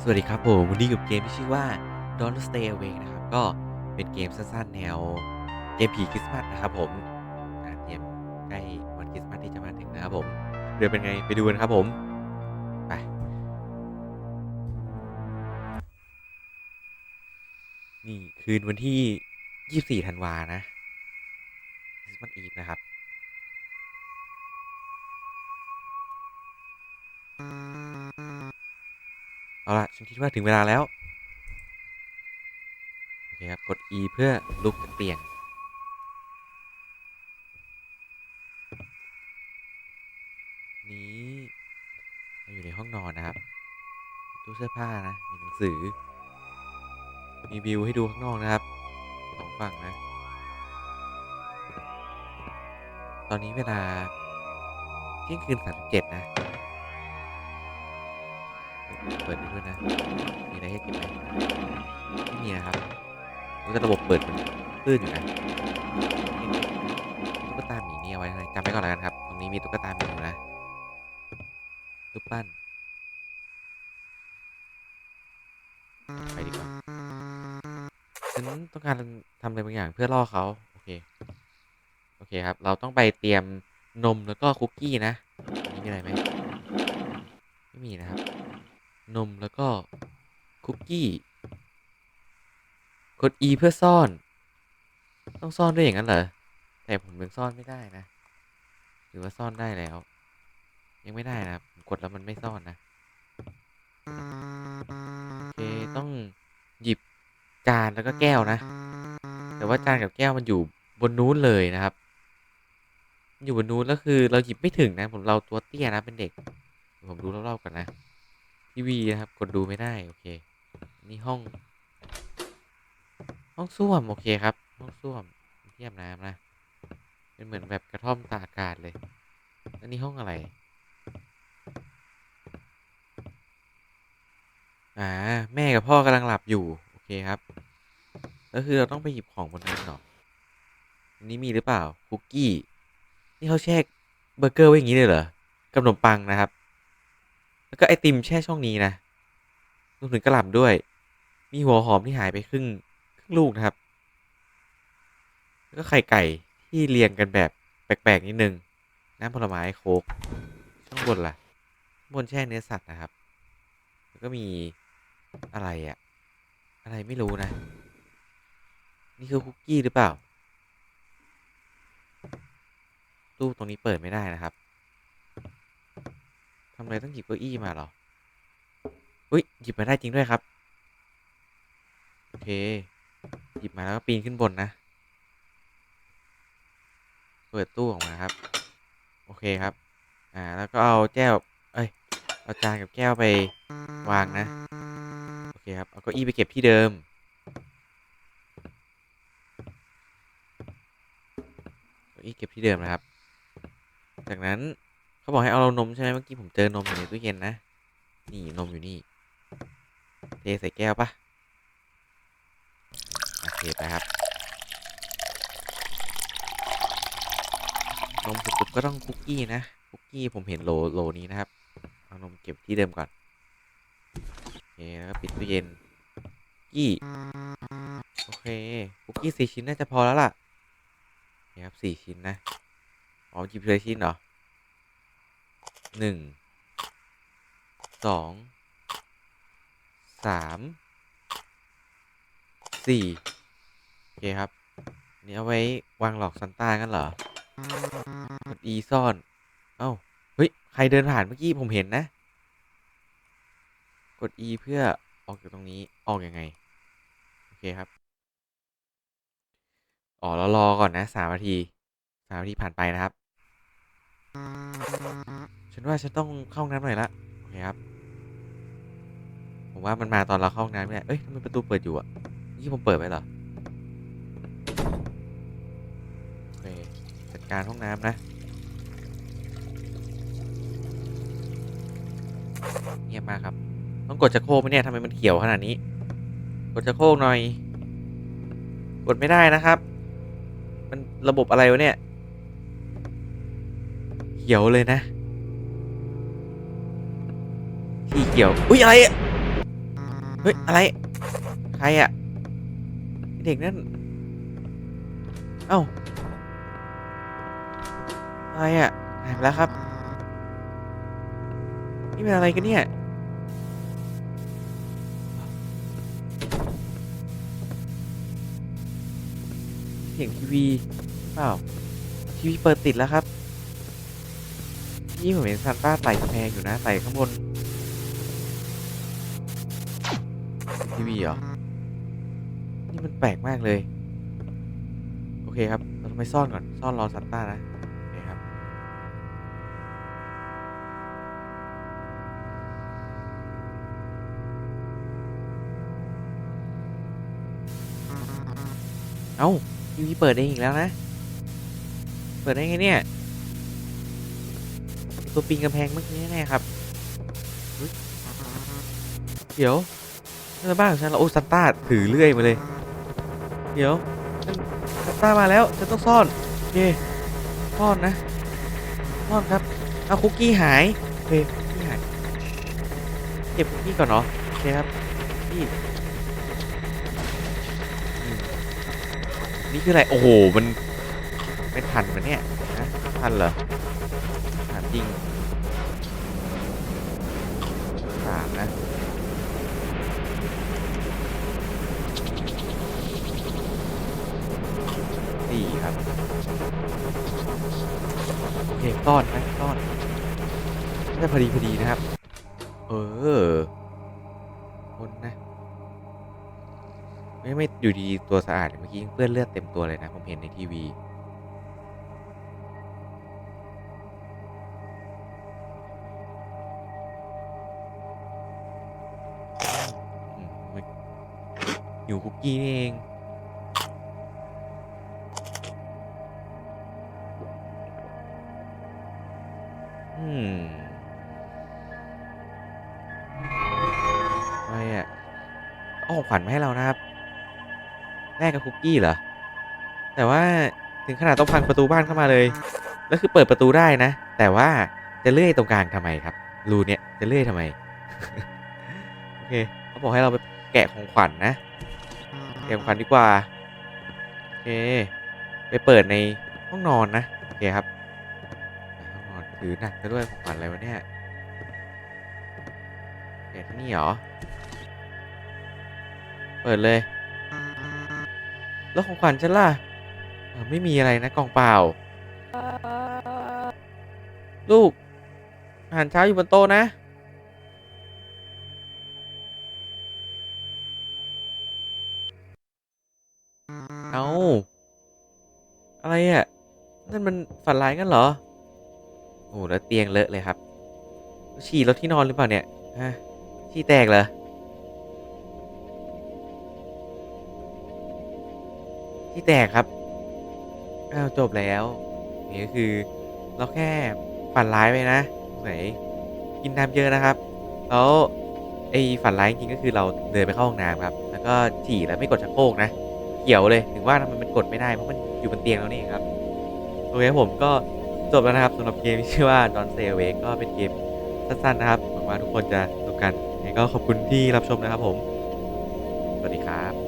สวัสดีครับผมวันนี้กับเกมที่ชื่อว่า Don't Stay Away นะครับ ก็เป็นเกมสั้นๆ แนวเกมผีคริสต์มาสนะครับผมเกมใกล้วันคริสต์มาสที่จะมาถึงนะครับผมเรื่องเป็นไงไปดูกันครับผมไปนี่คืนวันที่ 24 ธันวานะคริสต์มาสอีฟนะครับ เอาละฉันคิดว่าถึงเวลาแล้ว โอเคครับ กด E เพื่อลุกจากเตียง นี้เราอยู่ในห้องนอนนะครับ ตู้เสื้อผ้านะ มีหนังสือ มีวิวให้ดูข้างนอกนะครับสองฝั่งนะ ตอนนี้เวลาเที่ยงคืน37นะ เปิดดูด้วยนะ มีอะไรให้เก็บไหมไม่มีนะครับรู้แต่ระบบเปิดมันตื้นอยู่นะตุ๊กตาหมีนี่เอาไว้เลยจำไว้ก่อนแล้วกันครับ ตรงนี้มีตุ๊กตาหมีอยู่นะตุ๊กปั้นไปดีกว่าฉันต้องการทำอะไรบางอย่างเพื่อล่อเขาโอเค โอเคครับ เราต้องไปเตรียมนมแล้วก็คุกกี้นะนนี้มีอะไรไหมไม่มีนะครับ นมแล้วก็คุกกี้ กด E เพื่อซ่อน ต้องซ่อนด้วยอย่างนั้นเหรอ แต่ผมยังซ่อนไม่ได้นะ หรือว่าซ่อนได้แล้ว ยังไม่ได้นะผมกดแล้วมันไม่ซ่อนนะ โอเค ต้องหยิบจานแล้วก็แก้วนะ แต่ว่าจานกับแก้วมันอยู่บนนู้นเลยนะครับ อยู่บนนู้นแล้วคือเราหยิบไม่ถึงนะ ผมเราตัวเตี้ยนะเป็นเด็ก ผมดูรอบๆก่อนนะ ทีวีนะครับ กดดูไม่ได้ โอเค นี่ห้อง ห้องส้วม โอเคครับ ห้องส้วมเทียบน้ำนะ เป็นเหมือนแบบกระท่อมตาอากาศเลย อันนี้ห้องอะไร อ่า แม่กับพ่อกำลังหลับอยู่ โอเคครับ ก็คือเราต้องไปหยิบของบนนั้นเหรออันนี้มีหรือเปล่าคุกกี้ นี่เขาแช่เบอร์เกอร์ไว้อย่างนี้เลยเหรอกับขนมปังนะครับ แล้วก็ไอติมแช่ช่องนี้นะรวมถึงกระหล่ำด้วย มีหัวหอมที่หายไปครึ่งครึ่งลูกนะครับ แล้วก็ไข่ไก่ที่เรียงกันแบบแปลกๆนิดนึง น้ำผลไม้โค้กช่องบนล่ะข้างบนแช่เนื้อสัตว์นะครับ แล้วก็มีอะไรอะอะไรไม่รู้นะ นี่คือคุกกี้หรือเปล่า ตู้ตรงนี้เปิดไม่ได้นะครับ ทำไมต้องหยิบเก้าอี้มาเหรอ อุ้ยหยิบมาได้จริงด้วยครับ โอเค หยิบมาแล้วก็ปีนขึ้นบนนะ เปิดตู้ออกมาครับ โอเคครับ อ่า แล้วก็เอาแก้ว เอ้ย เอาจานกับแก้วไปวางนะ โอเคครับ เอาเก้าอี้ไปเก็บที่เดิม เก้าอี้เก็บที่เดิมนะครับ จากนั้น เขาบอกให้เอาเรานมใช่ไหมเมื่อกี้ผมเจอนมอยู่ในตู้เย็นนะ นี่นมอยู่นี่ เทใส่แก้วปะโอเคไปครับ นมเสร็จปุ๊บก็ต้องคุกกี้นะ คุกกี้ผมเห็นโหลโลนี้นะครับ เอานมเก็บที่เดิมก่อน โอเคแล้วก็ปิดตู้เย็นกี้ โอเค คุกกี้สี่ชิ้นน่าจะพอแล้วล่ะนี่ครับสี่ชิ้นนะ อ๋อหยิบทีละชิ้นเหรอ หนึ่งสองสามสี่โอเคครับ นี่เอาไว้วางหลอกซันต้ากันเหรอกด E ซ่อน เอ้า เฮ้ย ใครเดินผ่านเมื่อกี้ผมเห็นนะ กด E เพื่อออกจากตรงนี้ ออกยังไง โอเคครับ อ๋อเรารอก่อนนะสามนาทีสามนาทีผ่านไปนะครับ ฉันว่าฉันต้องเข้าห้องน้ำหน่อยละโอเคครับ ผมว่ามันมาตอนเราเข้าห้องน้ำเนี่ยเอ้ยทำไมประตูเปิดอยู่อะนี่ผมเปิดไว้เหรอโอเคจัดการห้องน้ำนะเงียบมากครับ ต้องกดจะโคกไหมเนี่ยทำไมมันเขียวขนาดนี้ กดจะโคกหน่อย กดไม่ได้นะครับ มันระบบอะไรวะเนี่ย เขียวเลยนะ ที่เขียว อุ้ยอะไรอะเฮ้ยอะไร ใครอะเด็กนั่น เอ้าอะไรอะหายไปแล้วครับ นี่เป็นอะไรกันเนี่ยเสียงทีวีเปล่าทีวีเปิดติดแล้วครับ นี่ผมเห็นซานต้าไต่กำแพงอยู่นะไต่ข้างบน ทีวีเหรอ นี่มันแปลกมากเลย โอเคครับ เราต้องไปซ่อนก่อน ซ่อนรอซานต้านะ โอเคครับ เอ้าทีวีเปิดเองอีกแล้วนะ เปิดได้ไงเนี่ย ตัวปีนกำแพงเมื่อกี้แน่ครับ เดี๋ยว นั่นมันบ้านของฉันเรอโอ้ซันต้าถือเลื่อยมาเลย เดี๋ยวซันต้ามาแล้วฉันต้องซ่อนโอเคซ่อนนะซ่อนครับเอาคุกกี้หายโอเคคุกกี้หายเก็บคุกกี้ก่อนเนาะโอเคครับคุกกี้อืมนี่คืออะไรโอ้โหมันไม่ทันมันเนี่ยนะทันเหรอถามจริงสามนะ สี่ครับโอเคซ่อนนะซ่อนน่าจะพอดีพอดีนะครับ เออคนนะ ไม่ไม่อยู่ดีตัวสะอาดเมื่อกี้เปื้อนเลือดเต็มตัวเลยนะ ผมเห็นในทีวีหิวคุกกี้นี่เอง อืมอะไรอะเอาของขวัญมาให้เรานะครับแลกกับคุกกี้เหรอ แต่ว่าถึงขนาดต้องพังประตูบ้านเข้ามาเลย แล้วคือเปิดประตูได้นะ แต่ว่าจะเลื่อยตรงกลางทำไมครับ รูเนี่ยจะเลื่อยทำไม โอเคเขาบอกให้เราไปแกะของขวัญนะ แกะของขวัญดีกว่า โอเค ไปเปิดในห้องนอนนะ โอเคครับ ถือหนักซะด้วยของขวัญอะไรวะเนี่ยแกะที่นี่เหรอ เปิดเลย แล้วของขวัญฉันล่ะอ้าวไม่มีอะไรนะกล่องเปล่า ลูก อาหารเช้าอยู่บนโต๊ะนะ เอา อะไรอะ นั่นมันฝันร้ายกันเหรอ อ้แล้วเตียงเลอะเลยครับ ฉี่รถที่นอนหรือเปล่าเนี่ยฮะฉี่แตกเหรอที่แตกครับอ้าวจบแล้วนี่ก็คือเราแค่ฝันร้ายไปนะไหนกินน้ำเยอะนะครับแล้วไอ้ฝันร้ายจริงก็คือเราเดินไปเข้าห้องน้ำครับ แล้วก็ฉี่แล้วไม่กดชักโครกนะเกี่ยวเลยถึงว่าทำไมมันกดไม่ได้เพราะมันอยู่บนเตียงแล้วนี่ครับโอเคผมก็ จบแล้วนะครับสำหรับเกมที่ชื่อว่า Don't Stay Awake ก็เป็นเกมสั้นๆนะครับหวังว่าทุกคนจะสนุกกันงั้นก็ขอบคุณที่รับชมนะครับผม สวัสดีครับ